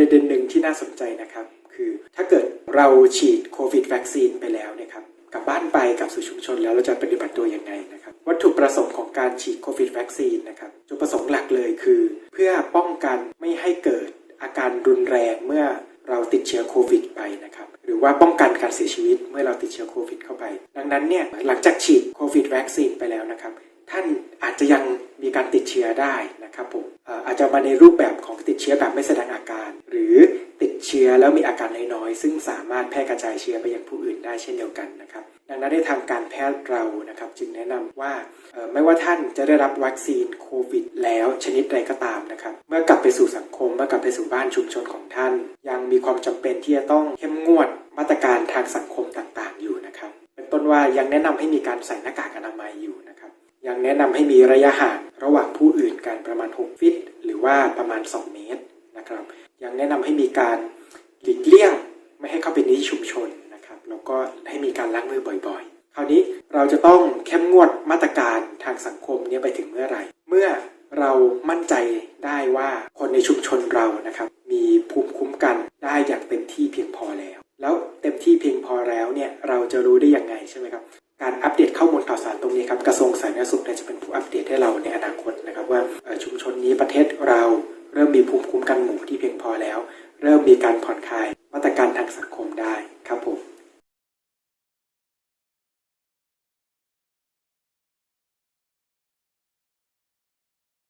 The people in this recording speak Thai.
ประเด็นหนึ่งที่น่าสนใจนะครับ คือถ้าเกิดเราฉีดโควิดวัคซีนไปแล้วนะครับกลับบ้านไปกลับสู่ชุมชนแล้วเราจะปฏิบัติตัวยังไงนะครับ วัตถุประสงค์ของการฉีดโควิดวัคซีนนะครับจุดประสงค์หลักเลยคือ เพื่อป้องกันไม่ให้เกิดอาการรุนแรงเมื่อเราติดเชื้อโควิดไปนะครับหรือว่าป้องกันการเสียชีวิตเมื่อเราติดเชื้อโควิดเข้าไป ดังนั้นเนี่ยหลังจากฉีดโควิดวัคซีนไปแล้วนะครับ ท่านอาจจะยังมีการติดเชื้อได้นะครับผมอาจจะมาในรูปแบบของติดเชื้อแบบไม่แสดงอาการ รือติดเชื้อแล้วมีอาการน้อยๆ ซึ่งสามารถแพร่กระจายเชื้อไปยังผู้อื่นได้เช่นเดียวกันนะครับ ดังนั้นในทางการแพทย์เรานะครับ จึงแนะนำว่าไม่ว่าท่านจะได้รับวัคซีนโควิด แล้วชนิดใดก็ตามนะครับ เมื่อกลับไปสู่สังคมเมื่อกลับไปสู่บ้านชุมชนของท่าน ยังมีความจำเป็นที่จะต้องเข้มงวดมาตรการทางสังคมต่างๆ อยู่นะครับเป็นต้นว่ายังแนะนำให้มีการใส่หน้ากากอนามัยอยู่นะครับยังแนะนำให้มีระยะห่างระหว่างผู้อื่นกันประมาณ 6 ฟิต หรือว่าประมาณ 2 เมตรนะครับ ยังแนะนำให้มีการหลีกเลี่ยง ไม่ให้เข้าไปในที่ชุมชนนะครับแล้วก็ให้มีการล้างมือบ่อยๆ คราวนี้เราจะต้องเข้มงวดมาตรการทางสังคมนี้ไปถึงเมื่อไหร่ เมื่อเรามั่นใจได้ว่าคนในชุมชนเรานะครับ มีภูมิคุ้มกันได้อย่างเต็มที่เพียงพอแล้ว แล้วเต็มที่เพียงพอแล้วเนี่ยเราจะรู้ได้อยังไงใช่ไหมครับการอัปเดตข้อมูลข่าวสารตรงนี้ครับกระทรวงสาธารณสุขจะเป็นผู้อัปเดตให้เราในอนาคตนะครับว่าชุมชนนี้ประเทศเรา มมีภูมิคุ้มกันหมู่ที่เพียงพอแล้ว เริ่มมีการผ่อนคลาย